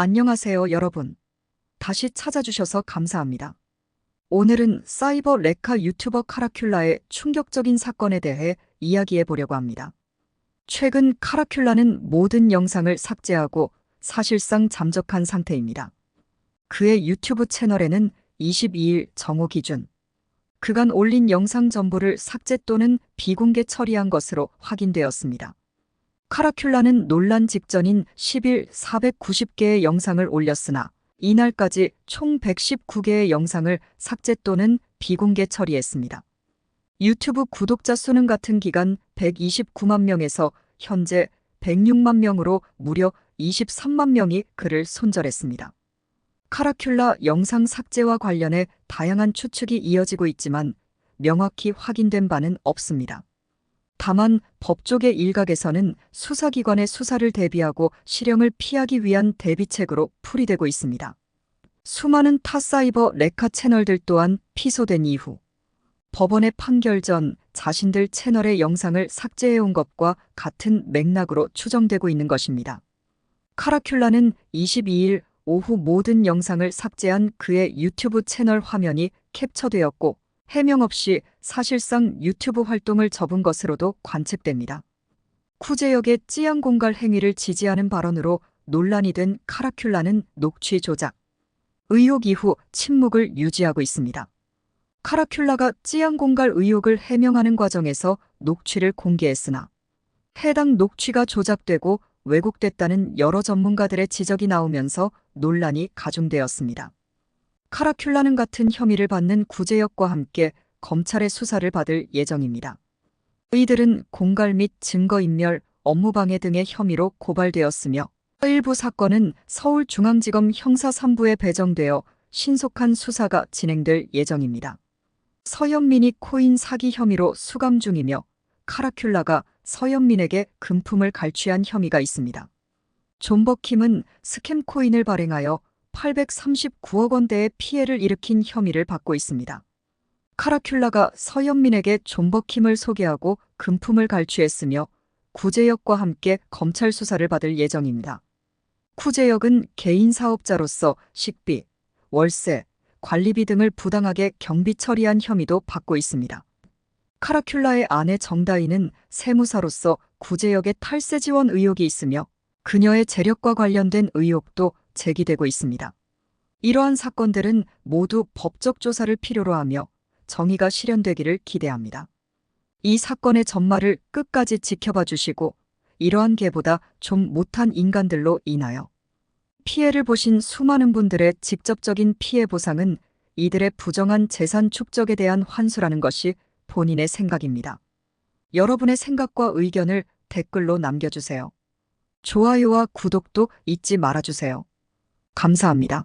안녕하세요, 여러분. 다시 찾아주셔서 감사합니다. 오늘은 사이버 레카 유튜버 카라큘라의 충격적인 사건에 대해 이야기해 보려고 합니다. 최근 카라큘라는 모든 영상을 삭제하고 사실상 잠적한 상태입니다. 그의 유튜브 채널에는 22일 정오 기준 그간 올린 영상 전부를 삭제 또는 비공개 처리한 것으로 확인되었습니다. 카라큘라는 논란 직전인 10일 490개의 영상을 올렸으나 이날까지 총 119개의 영상을 삭제 또는 비공개 처리했습니다. 유튜브 구독자 수는 같은 기간 129만 명에서 현재 106만 명으로 무려 23만 명이 그를 손절했습니다. 카라큘라 영상 삭제와 관련해 다양한 추측이 이어지고 있지만 명확히 확인된 바는 없습니다. 다만 법조계 일각에서는 수사기관의 수사를 대비하고 실형을 피하기 위한 대비책으로 풀이되고 있습니다. 수많은 타 사이버 레카 채널들 또한 피소된 이후 법원의 판결 전 자신들 채널의 영상을 삭제해온 것과 같은 맥락으로 추정되고 있는 것입니다. 카라큘라는 22일 오후 모든 영상을 삭제한 그의 유튜브 채널 화면이 캡처되었고 해명 없이 사실상 유튜브 활동을 접은 것으로도 관측됩니다. 쿠제역의 찌양 공갈 행위를 지지하는 발언으로 논란이 된 카라큘라는 녹취 조작, 의혹 이후 침묵을 유지하고 있습니다. 카라큘라가 찌양 공갈 의혹을 해명하는 과정에서 녹취를 공개했으나 해당 녹취가 조작되고 왜곡됐다는 여러 전문가들의 지적이 나오면서 논란이 가중되었습니다. 카라큘라는 같은 혐의를 받는 구제역과 함께 검찰의 수사를 받을 예정입니다. 이들은 공갈 및 증거인멸, 업무방해 등의 혐의로 고발되었으며 일부 사건은 서울중앙지검 형사 3부에 배정되어 신속한 수사가 진행될 예정입니다. 서현민이 코인 사기 혐의로 수감 중이며 카라큘라가 서현민에게 금품을 갈취한 혐의가 있습니다. 존버킴은 스캠 코인을 발행하여 839억 원대의 피해를 일으킨 혐의를 받고 있습니다. 카라큘라가 서현민에게 존버킴을 소개하고 금품을 갈취했으며 구제역과 함께 검찰 수사를 받을 예정입니다. 구제역은 개인 사업자로서 식비, 월세, 관리비 등을 부당하게 경비 처리한 혐의도 받고 있습니다. 카라큘라의 아내 정다희는 세무사로서 구제역의 탈세 지원 의혹이 있으며 그녀의 재력과 관련된 의혹도 제기되고 있습니다. 이러한 사건들은 모두 법적 조사를 필요로 하며 정의가 실현되기를 기대합니다. 이 사건의 전말을 끝까지 지켜봐 주시고 이러한 개보다 좀 못한 인간들로 인하여 피해를 보신 수많은 분들의 직접적인 피해 보상은 이들의 부정한 재산 축적에 대한 환수라는 것이 본인의 생각입니다. 여러분의 생각과 의견을 댓글로 남겨주세요. 좋아요와 구독도 잊지 말아주세요. 감사합니다.